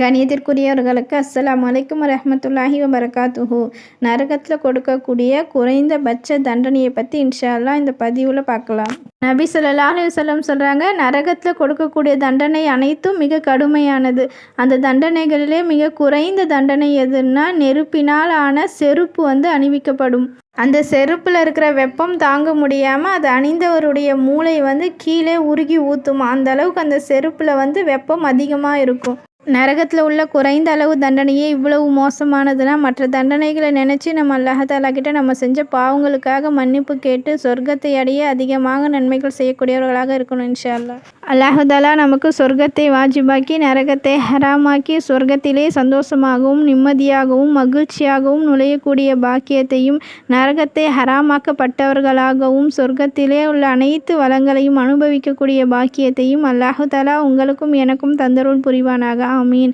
கணியத்திற்குரியவர்களுக்கு அஸ்லாம் அலைக்கும் வரஹ்மத்துல்லாஹி வரகாத்துஹு நரகத்தில் கொடுக்கக்கூடிய குறைந்தபட்ச தண்டனையை பற்றி இன்ஷா அல்லாஹ் இந்த பதிவில் பார்க்கலாம். நபி ஸல்லல்லாஹு அலைஹி சொல்கிறாங்க நரகத்தில் கொடுக்கக்கூடிய தண்டனை அனைத்தும் மிக கடுமையானது. அந்த தண்டனைகளிலே மிக குறைந்த தண்டனை எதுன்னா நெருப்பினால் ஆன செருப்பு வந்து அணிவிக்கப்படும். அந்த செருப்பில் இருக்கிற வெப்பம் தாங்க முடியாமல் அது அணிந்தவருடைய மூளை வந்து கீழே உருகி ஊற்றுமா அந்த அளவுக்கு அந்த செருப்பில் வந்து வெப்பம் அதிகமாக இருக்கும். நரகத்தில் உள்ள குறைந்த அளவு தண்டனையே இவ்வளவு மோசமானதுன்னா மற்ற தண்டனைகளை நினச்சி நம்ம அல்லாஹாலா கிட்ட நம்ம செஞ்ச பாவங்களுக்காக மன்னிப்பு கேட்டு சொர்க்கத்தை அடைய அதிகமாக நன்மைகள் செய்யக்கூடியவர்களாக இருக்கணும் இன்ஷா அல்லா அல்லாஹாலா நமக்கு சொர்க்கத்தை வாஜிபாக்கி நரகத்தை ஹராமாக்கி சொர்க்கத்திலே சந்தோஷமாகவும் நிம்மதியாகவும் மகிழ்ச்சியாகவும் நுழையக்கூடிய பாக்கியத்தையும் நரகத்தை ஹராமாக்கப்பட்டவர்களாகவும் சொர்க்கத்திலே உள்ள அனைத்து வளங்களையும் அனுபவிக்கக்கூடிய பாக்கியத்தையும் அல்லாஹு தாலா உங்களுக்கும் எனக்கும் தந்தருள் புரிவானாக. আমিন